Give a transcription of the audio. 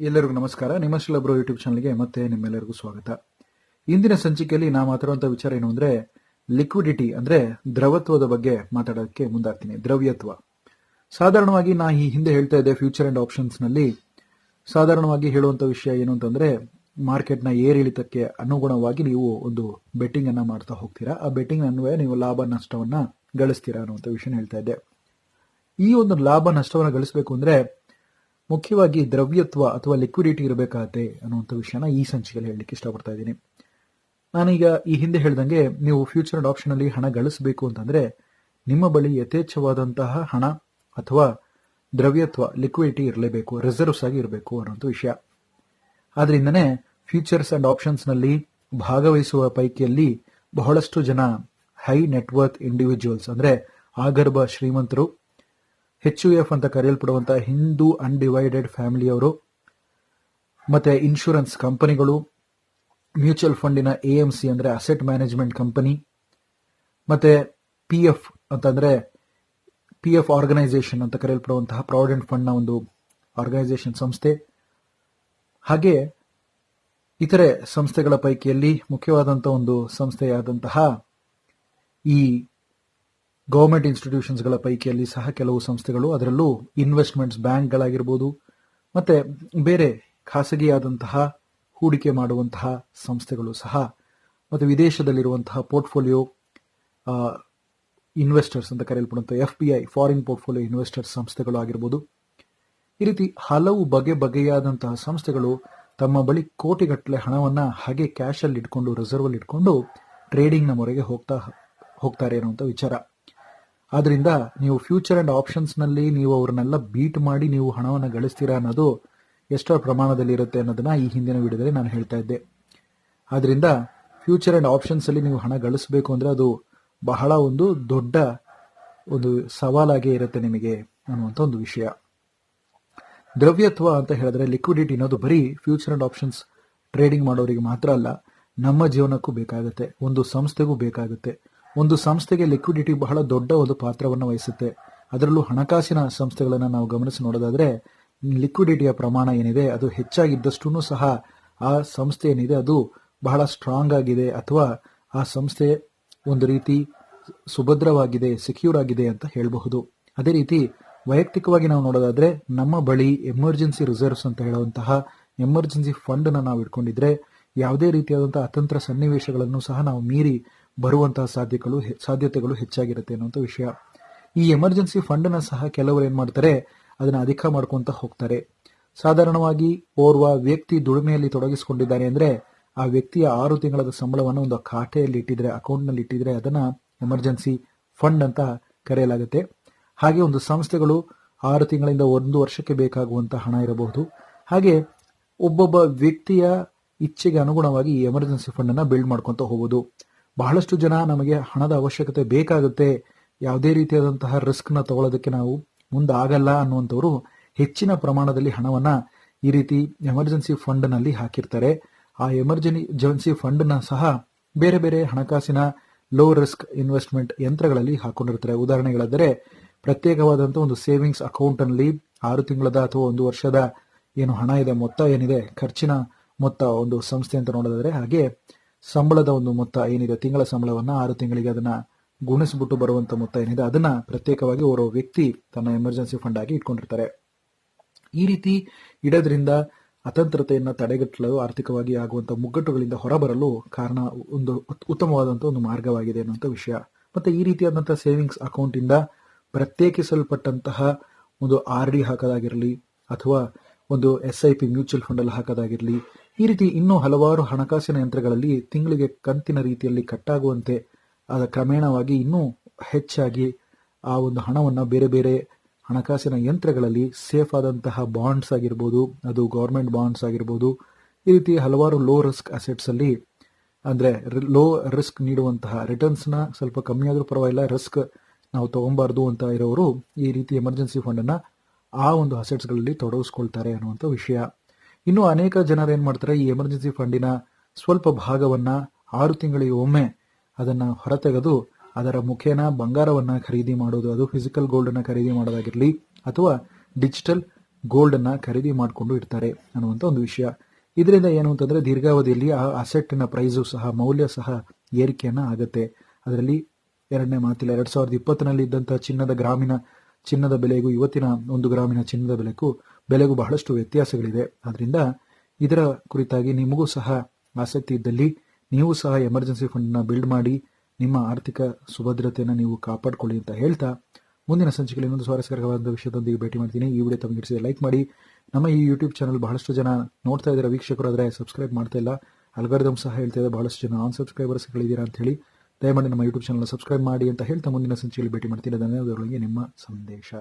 ಎಲ್ಲರಿಗೂ ನಮಸ್ಕಾರ. ನಿಮ್ಮ ಶಿಲಬ್ರೋ ಯೂಟ್ಯೂಬ್ ಚಾನಲ್ಗೆ ಮತ್ತೆ ನಿಮ್ಮೆಲ್ಲರಿಗೂ ಸ್ವಾಗತ. ಇಂದಿನ ಸಂಚಿಕೆಯಲ್ಲಿ ನಾ ಮಾತಾಡುವಂಥ ವಿಚಾರ ಏನು ಅಂದರೆ ಲಿಕ್ವಿಡಿಟಿ ಅಂದ್ರೆ ದ್ರವತ್ವದ ಬಗ್ಗೆ ಮಾತಾಡೋಕ್ಕೆ ಮುಂದಾಗ್ತೀನಿ. ದ್ರವ್ಯತ್ವ. ಸಾಧಾರಣವಾಗಿ ನಾ ಈ ಹಿಂದೆ ಹೇಳ್ತಾ ಇದ್ದೆ ಫ್ಯೂಚರ್ ಆ್ಯಂಡ್ ಆಪ್ಷನ್ಸ್ನಲ್ಲಿ ಸಾಧಾರಣವಾಗಿ ಹೇಳುವಂಥ ವಿಷಯ ಏನು ಅಂತಂದರೆ ಮಾರ್ಕೆಟ್ನ ಏರಿಳಿತಕ್ಕೆ ಅನುಗುಣವಾಗಿ ನೀವು ಒಂದು ಬೆಟ್ಟಿಂಗನ್ನು ಮಾಡ್ತಾ ಹೋಗ್ತೀರಾ. ಆ ಬೆಟ್ಟಿಂಗ್ ಅನ್ವಯ ನೀವು ಲಾಭ ನಷ್ಟವನ್ನು ಗಳಿಸ್ತೀರಾ ಅನ್ನುವಂಥ ವಿಷಯ ಹೇಳ್ತಾ ಇದ್ದೆ. ಈ ಒಂದು ಲಾಭ ನಷ್ಟವನ್ನು ಗಳಿಸಬೇಕು ಅಂದ್ರೆ ಮುಖ್ಯವಾಗಿ ದ್ರವ್ಯತ್ವ ಅಥವಾ ಲಿಕ್ವಿಡಿಟಿ ಇರಬೇಕಾಗತ್ತೆ ಅನ್ನುವಂಥ ವಿಷಯನ ಈ ಸಂಚಿಕೆಯಲ್ಲಿ ಹೇಳಲಿಕ್ಕೆ ಇಷ್ಟಪಡ್ತಾ ಇದ್ದೀನಿ. ನಾನೀಗ ಈ ಹಿಂದೆ ಹೇಳ್ದಂಗೆ ನೀವು ಫ್ಯೂಚರ್ ಅಂಡ್ ಆಪ್ಷನ್ ಅಲ್ಲಿ ಹಣ ಗಳಿಸಬೇಕು ಅಂತಂದ್ರೆ ನಿಮ್ಮ ಬಳಿ ಯಥೇಚ್ಛವಾದಂತಹ ಹಣ ಅಥವಾ ದ್ರವ್ಯತ್ವ ಲಿಕ್ವಿಡಿಟಿ ಇರಲೇಬೇಕು ರಿಸರ್ವ್ಸ್ ಆಗಿ ಇರಬೇಕು ಅನ್ನೋಂಥ ವಿಷಯ. ಆದ್ರಿಂದನೇ ಫ್ಯೂಚರ್ಸ್ ಅಂಡ್ ಆಪ್ಷನ್ಸ್ನಲ್ಲಿ ಭಾಗವಹಿಸುವ ಪೈಕಿಯಲ್ಲಿ ಬಹಳಷ್ಟು ಜನ ಹೈ ನೆಟ್ವರ್ತ್ ಇಂಡಿವಿಜುವಲ್ಸ್ ಅಂದ್ರೆ ಆಗರ್ಭ ಶ್ರೀಮಂತರು ಹೆಚ್ ಯು ಎಫ್ ಅಂತ ಕರೆಯಲ್ಪಡುವಂತಹ ಹಿಂದೂ ಅನ್ಡಿವೈಡೆಡ್ ಫ್ಯಾಮಿಲಿಯವರು ಮತ್ತೆ ಇನ್ಶೂರೆನ್ಸ್ ಕಂಪನಿಗಳು ಮ್ಯೂಚುವಲ್ ಫಂಡಿನ ಎ ಎಂ ಸಿ ಅಂದ್ರೆ ಅಸೆಟ್ ಮ್ಯಾನೇಜ್ಮೆಂಟ್ ಕಂಪನಿ ಮತ್ತೆ ಪಿ ಎಫ್ ಅಂತಂದರೆ ಪಿ ಎಫ್ ಆರ್ಗನೈಸೇಷನ್ ಅಂತ ಕರೆಯಲ್ಪಡುವಂತಹ ಪ್ರಾವಿಡೆಂಟ್ ಫಂಡ್ನ ಒಂದು ಆರ್ಗನೈಸೇಷನ್ ಸಂಸ್ಥೆ. ಹಾಗೆ ಇತರೆ ಸಂಸ್ಥೆಗಳ ಪೈಕಿಯಲ್ಲಿ ಮುಖ್ಯವಾದಂಥ ಒಂದು ಸಂಸ್ಥೆಯಾದಂತಹ ಈ ಗವರ್ಮೆಂಟ್ ಇನ್ಸ್ಟಿಟ್ಯೂಷನ್ಸ್ಗಳ ಪೈಕಿಯಲ್ಲಿ ಸಹ ಕೆಲವು ಸಂಸ್ಥೆಗಳು ಅದರಲ್ಲೂ ಇನ್ವೆಸ್ಟ್ಮೆಂಟ್ಸ್ ಬ್ಯಾಂಕ್ಗಳಾಗಿರ್ಬೋದು, ಮತ್ತೆ ಬೇರೆ ಖಾಸಗಿಯಾದಂತಹ ಹೂಡಿಕೆ ಮಾಡುವಂತಹ ಸಂಸ್ಥೆಗಳು ಸಹ, ಮತ್ತು ವಿದೇಶದಲ್ಲಿರುವಂತಹ ಪೋರ್ಟ್ಫೋಲಿಯೋ ಇನ್ವೆಸ್ಟರ್ಸ್ ಅಂತ ಕರೆಯಲ್ಪಡುವಂತಹ F B I foreign portfolio investors ಸಂಸ್ಥೆಗಳು ಆಗಿರ್ಬೋದು. ಈ ರೀತಿ ಹಲವು ಬಗೆ ಬಗೆಯಾದಂತಹ ಸಂಸ್ಥೆಗಳು ತಮ್ಮ ಬಳಿ ಕೋಟಿಗಟ್ಟಲೆ ಹಣವನ್ನ ಹಾಗೆ ಕ್ಯಾಶ್ ಅಲ್ಲಿ ಇಟ್ಕೊಂಡು ರಿಸರ್ವ್ ಅಲ್ಲಿ ಇಟ್ಕೊಂಡು ಟ್ರೇಡಿಂಗ್ನ ಮೊರೆಗೆ ಹೋಗ್ತಾ, ಹೋಗ್ತಾರೆ ಅನ್ನುವಂಥ ವಿಚಾರ. ಆದ್ರಿಂದ ನೀವು ಫ್ಯೂಚರ್ ಅಂಡ್ ಆಪ್ಷನ್ಸ್ನಲ್ಲಿ ನೀವು ಅವ್ರನ್ನೆಲ್ಲ ಬೀಟ್ ಮಾಡಿ ನೀವು ಹಣವನ್ನು ಗಳಿಸ್ತೀರಾ ಅನ್ನೋದು ಎಷ್ಟರ ಪ್ರಮಾಣದಲ್ಲಿ ಇರುತ್ತೆ ಅನ್ನೋದನ್ನ ಈ ಹಿಂದಿನ ವಿಡಿಯೋದಲ್ಲಿ ನಾನು ಹೇಳ್ತಾ ಇದ್ದೆ. ಆದ್ರಿಂದ ಫ್ಯೂಚರ್ ಅಂಡ್ ಆಪ್ಷನ್ಸ್ ಅಲ್ಲಿ ನೀವು ಹಣ ಗಳಿಸಬೇಕು ಅಂದ್ರೆ ಅದು ಬಹಳ ಒಂದು ದೊಡ್ಡ ಒಂದು ಸವಾಲಾಗಿ ಇರುತ್ತೆ ನಿಮಗೆ ಅನ್ನುವಂಥ ಒಂದು ವಿಷಯ. ದ್ರವ್ಯತ್ವ ಅಂತ ಹೇಳಿದ್ರೆ ಲಿಕ್ವಿಡಿಟಿ ಅನ್ನೋದು ಬರೀ ಫ್ಯೂಚರ್ ಅಂಡ್ ಆಪ್ಷನ್ಸ್ ಟ್ರೇಡಿಂಗ್ ಮಾಡೋರಿಗೆ ಮಾತ್ರ ಅಲ್ಲ, ನಮ್ಮ ಜೀವನಕ್ಕೂ ಬೇಕಾಗುತ್ತೆ, ಒಂದು ಸಂಸ್ಥೆಗೂ ಬೇಕಾಗುತ್ತೆ. ಒಂದು ಸಂಸ್ಥೆಗೆ ಲಿಕ್ವಿಡಿಟಿ ಬಹಳ ದೊಡ್ಡ ಒಂದು ಪಾತ್ರವನ್ನು ವಹಿಸುತ್ತೆ. ಅದರಲ್ಲೂ ಹಣಕಾಸಿನ ಸಂಸ್ಥೆಗಳನ್ನು ನಾವು ಗಮನಿಸಿ ನೋಡೋದಾದ್ರೆ ಲಿಕ್ವಿಡಿಟಿಯ ಪ್ರಮಾಣ ಏನಿದೆ, ಅದು ಹೆಚ್ಚಾಗಿದ್ದಷ್ಟೂ ಸಹ ಆ ಸಂಸ್ಥೆ ಏನಿದೆ, ಅದು ಬಹಳ ಸ್ಟ್ರಾಂಗ್ ಆಗಿದೆ ಅಥವಾ ಆ ಸಂಸ್ಥೆ ಒಂದು ರೀತಿ ಸುಭದ್ರವಾಗಿದೆ ಸೆಕ್ಯೂರ್ ಆಗಿದೆ ಅಂತ ಹೇಳಬಹುದು. ಅದೇ ರೀತಿ ವೈಯಕ್ತಿಕವಾಗಿ ನಾವು ನೋಡೋದಾದ್ರೆ, ನಮ್ಮ ಬಳಿ ಎಮರ್ಜೆನ್ಸಿ ರಿಸರ್ವ್ಸ್ ಅಂತ ಹೇಳುವಂತಹ ಎಮರ್ಜೆನ್ಸಿ ಫಂಡ್ ನಾವು ಇಟ್ಕೊಂಡಿದ್ರೆ, ಯಾವುದೇ ರೀತಿಯಾದಂತಹ ಅತಂತ್ರ ಸನ್ನಿವೇಶಗಳನ್ನು ಸಹ ನಾವು ಮೀರಿ ಬರುವಂತಹ ಸಾಧ್ಯಗಳು ಸಾಧ್ಯತೆಗಳು ಹೆಚ್ಚಾಗಿರುತ್ತೆ ಅನ್ನುವಂಥ ವಿಷಯ. ಈ ಎಮರ್ಜೆನ್ಸಿ ಫಂಡ್ನ ಸಹ ಕೆಲವರು ಏನು ಮಾಡ್ತಾರೆ? ಅದನ್ನ ಅಧಿಕ ಮಾಡ್ಕೊಂತ ಹೋಗ್ತಾರೆ. ಸಾಧಾರಣವಾಗಿ ಓರ್ವ ವ್ಯಕ್ತಿ ದುಡಿಮೆಯಲ್ಲಿ ತೊಡಗಿಸಿಕೊಂಡಿದ್ದಾನೆ ಅಂದ್ರೆ ಆ ವ್ಯಕ್ತಿಯ ಆರು ತಿಂಗಳ ಸಂಬಳವನ್ನು ಒಂದು ಖಾತೆಯಲ್ಲಿ ಇಟ್ಟಿದ್ರೆ, ಅಕೌಂಟ್ನಲ್ಲಿ ಇಟ್ಟಿದ್ರೆ ಅದನ್ನ ಎಮರ್ಜೆನ್ಸಿ ಫಂಡ್ ಅಂತ ಕರೆಯಲಾಗುತ್ತೆ. ಹಾಗೆ ಒಂದು ಸಂಸ್ಥೆಗಳು ಆರು ತಿಂಗಳಿಂದ ಒಂದು ವರ್ಷಕ್ಕೆ ಬೇಕಾಗುವಂಥ ಹಣ ಇರಬಹುದು. ಹಾಗೆ ಒಬ್ಬೊಬ್ಬ ವ್ಯಕ್ತಿಯ ಇಚ್ಛೆಗೆ ಅನುಗುಣವಾಗಿ ಈ ಎಮರ್ಜೆನ್ಸಿ ಫಂಡನ್ನು ಬಿಲ್ಡ್ ಮಾಡ್ಕೊಂತ ಹೋಗುವುದು ಬಹಳಷ್ಟು ಜನ ನಮಗೆ ಹಣದ ಅವಶ್ಯಕತೆ ಬೇಕಾಗುತ್ತೆ. ಯಾವುದೇ ರೀತಿಯಾದಂತಹ ರಿಸ್ಕ್ನ ತಗೊಳ್ಳೋದಕ್ಕೆ ನಾವು ಮುಂದಾಗಲ್ಲ ಅನ್ನುವಂಥವರು ಹೆಚ್ಚಿನ ಪ್ರಮಾಣದಲ್ಲಿ ಹಣವನ್ನ ಈ ರೀತಿ ಎಮರ್ಜೆನ್ಸಿ ಫಂಡ್ನಲ್ಲಿ ಹಾಕಿರ್ತಾರೆ. ಆ ಎಮರ್ಜೆನ್ಸಿ ಫಂಡ್ನ ಸಹ ಬೇರೆ ಬೇರೆ ಹಣಕಾಸಿನ ಲೋ ರಿಸ್ಕ್ ಇನ್ವೆಸ್ಟ್ಮೆಂಟ್ ಯಂತ್ರಗಳಲ್ಲಿ ಹಾಕೊಂಡಿರ್ತಾರೆ. ಉದಾಹರಣೆಗಳಾದರೆ ಪ್ರತ್ಯೇಕವಾದಂಥ ಒಂದು ಸೇವಿಂಗ್ಸ್ ಅಕೌಂಟ್ನಲ್ಲಿ ಆರು ತಿಂಗಳದ ಅಥವಾ ಒಂದು ವರ್ಷದ ಏನು ಹಣ ಇದೆ, ಮೊತ್ತ ಏನಿದೆ, ಖರ್ಚಿನ ಮೊತ್ತ ಒಂದು ಸಂಸ್ಥೆ ಅಂತ ನೋಡೋದಾದರೆ ಹಾಗೆ ಸಂಬಳದ ಒಂದು ಮೊತ್ತ ಏನಿದೆ, ತಿಂಗಳ ಸಂಬಳವನ್ನ ಆರು ತಿಂಗಳಿಗೆ ಅದನ್ನ ಗುಣಿಸ್ಬಿಟ್ಟು ಬರುವಂತ ಮೊತ್ತ ಏನಿದೆ, ಅದನ್ನ ಪ್ರತ್ಯೇಕವಾಗಿ ಓರ್ವ ವ್ಯಕ್ತಿ ತನ್ನ ಎಮರ್ಜೆನ್ಸಿ ಫಂಡ್ ಆಗಿ ಇಟ್ಕೊಂಡಿರ್ತಾರೆ. ಈ ರೀತಿ ಇಡೋದ್ರಿಂದ ಅತಂತ್ರತೆಯನ್ನ ತಡೆಗಟ್ಟಲು, ಆರ್ಥಿಕವಾಗಿ ಆಗುವಂತ ಮುಗ್ಗಟ್ಟುಗಳಿಂದ ಹೊರಬರಲು ಕಾರಣ ಒಂದು ಉತ್ತಮವಾದಂತಹ ಒಂದು ಮಾರ್ಗವಾಗಿದೆ ಅನ್ನುವಂಥ ವಿಷಯ. ಮತ್ತೆ ಈ ರೀತಿಯಾದಂತಹ ಸೇವಿಂಗ್ಸ್ ಅಕೌಂಟ್ ಇಂದ ಪ್ರತ್ಯೇಕಿಸಲ್ಪಟ್ಟಂತಹ ಒಂದು ಆರ್ ಡಿ ಹಾಕೋದಾಗಿರಲಿ, ಅಥವಾ ಒಂದು S I P mutual fund ಅಲ್ಲಿ ಹಾಕೋದಾಗಿರಲಿ ಈ ರೀತಿ ಇನ್ನೂ ಹಲವಾರು ಹಣಕಾಸಿನ ಯಂತ್ರಗಳಲ್ಲಿ ತಿಂಗಳಿಗೆ ಕಂತಿನ ರೀತಿಯಲ್ಲಿ ಕಟ್ಟಾಗುವಂತೆ ಅದ ಕ್ರಮೇಣವಾಗಿ ಇನ್ನೂ ಹೆಚ್ಚಾಗಿ ಆ ಒಂದು ಹಣವನ್ನು ಬೇರೆ ಬೇರೆ ಹಣಕಾಸಿನ ಯಂತ್ರಗಳಲ್ಲಿ ಸೇಫ್ ಆದಂತಹ ಬಾಂಡ್ಸ್ ಆಗಿರ್ಬೋದು, ಅದು ಗೌರ್ಮೆಂಟ್ ಬಾಂಡ್ಸ್ ಆಗಿರ್ಬೋದು, ಈ ರೀತಿ ಹಲವಾರು ಲೋ ರಿಸ್ಕ್ ಅಸೆಟ್ಸಲ್ಲಿ ಅಂದ್ರೆ ಲೋ ರಿಸ್ಕ್ ನೀಡುವಂತಹ ರಿಟರ್ನ್ಸ್ನ ಸ್ವಲ್ಪ ಕಮ್ಮಿ ಆದರೂ ಪರವಾಗಿಲ್ಲ ರಿಸ್ಕ್ ನಾವು ತಗೊಬಾರ್ದು ಅಂತ ಇರೋರು ಈ ರೀತಿ ಎಮರ್ಜೆನ್ಸಿ ಫಂಡ್ ಅನ್ನ ಆ ಒಂದು ಅಸೆಟ್ಸ್ಗಳಲ್ಲಿ ತೊಡಗಿಸ್ಕೊಳ್ತಾರೆ ಅನ್ನುವಂಥ ವಿಷಯ. ಇನ್ನು ಅನೇಕ ಜನರು ಏನು ಮಾಡ್ತಾರೆ, ಈ ಎಮರ್ಜೆನ್ಸಿ ಫಂಡಿನ ಸ್ವಲ್ಪ ಭಾಗವನ್ನ ಆರು ತಿಂಗಳಿಗೆ ಒಮ್ಮೆ ಅದನ್ನ ಹೊರತೆಗೆದು ಅದರ ಮುಖೇನ ಬಂಗಾರವನ್ನ ಖರೀದಿ ಮಾಡೋದು, ಅದು ಫಿಸಿಕಲ್ ಗೋಲ್ಡ್ ಖರೀದಿ ಮಾಡೋದಾಗಿರಲಿ ಅಥವಾ ಡಿಜಿಟಲ್ ಗೋಲ್ಡನ್ನು ಖರೀದಿ ಮಾಡಿಕೊಂಡು ಇರ್ತಾರೆ ಅನ್ನುವಂಥ ಒಂದು ವಿಷಯ. ಇದರಿಂದ ಏನು ಅಂತಂದರೆ ದೀರ್ಘಾವಧಿಯಲ್ಲಿ ಆ ಅಸೆಟ್ಟಿನ ಪ್ರೈಸು ಸಹ, ಮೌಲ್ಯ ಸಹ ಏರಿಕೆಯನ್ನು ಆಗುತ್ತೆ. ಅದರಲ್ಲಿ ಎರಡನೇ ಮಾತಿಲ್ಲ, ಎರಡು ಸಾವಿರದ ಇಪ್ಪತ್ತರಲ್ಲಿ ಇದ್ದಂಥ ಚಿನ್ನದ ಗ್ರಾಮಿನ ಚಿನ್ನದ ಬೆಲೆಗೂ ಇವತ್ತಿನ ಒಂದು ಗ್ರಾಮಿನ ಚಿನ್ನದ ಬೆಲೆಗೂ ಬೆಲೆಗೂ ಬಹಳಷ್ಟು ವ್ಯತ್ಯಾಸಗಳಿದೆ. ಆದ್ದರಿಂದ ಇದರ ಕುರಿತಾಗಿ ನಿಮಗೂ ಸಹ ಆಸಕ್ತಿ ಇದ್ದಲ್ಲಿ ನೀವು ಸಹ ಎಮರ್ಜೆನ್ಸಿ ಫಂಡ್ನ ಬಿಲ್ಡ್ ಮಾಡಿ ನಿಮ್ಮ ಆರ್ಥಿಕ ಸುಭದ್ರತೆಯನ್ನು ನೀವು ಕಾಪಾಡಿಕೊಳ್ಳಿ ಅಂತ ಹೇಳ್ತಾ ಮುಂದಿನ ಸಂಚಿಕೆಯಲ್ಲಿ ಇನ್ನೊಂದು ಸ್ವಾರಸ್ಯಕರವಾದ ವಿಷಯದೊಂದಿಗೆ ಭೇಟಿ ಮಾಡ್ತೀನಿ. ಈ ವಿಡಿಯೋ ತಮಗೆ ಇಡಿಸಿದೆ ಲೈಕ್ ಮಾಡಿ. ನಮ್ಮ ಈ ಯೂಟ್ಯೂಬ್ ಚಾನಲ್ ಬಹಳಷ್ಟು ಜನ ನೋಡ್ತಾ ಇದ್ದಾರೆ. ವೀಕ್ಷಕರು ಆದರೆ ಸಬ್ಸ್ಕ್ರೈಬ್ ಮಾಡ್ತಾ ಇಲ್ಲ. ಅಲ್ಗಾರಿದಮ್ ಸಹ ಹೇಳ್ತಾ ಇದೆ ಬಹಳಷ್ಟು ಜನ ಆನ್ ಸಬ್ಸ್ಕ್ರೈಬರ್ಸ್ಗಳಿದ್ದೀರಾ ಅಂತ ಹೇಳಿ ದಯಮಾಡಿ ನಮ್ಮ ಯೂಟ್ಯೂಬ್ ಚಾನಲ್ ಸಬ್ಸ್ಕ್ರೈಬ್ ಮಾಡಿ ಅಂತ ಹೇಳ್ತಾ ಮುಂದಿನ ಸಂಚಿಕೆಯಲ್ಲಿ ಭೇಟಿ ಮಾಡ್ತೀನಿ. ಧನ್ಯವಾದಗಳಿಗೆ ನಿಮ್ಮ ಸಂದೇಶ.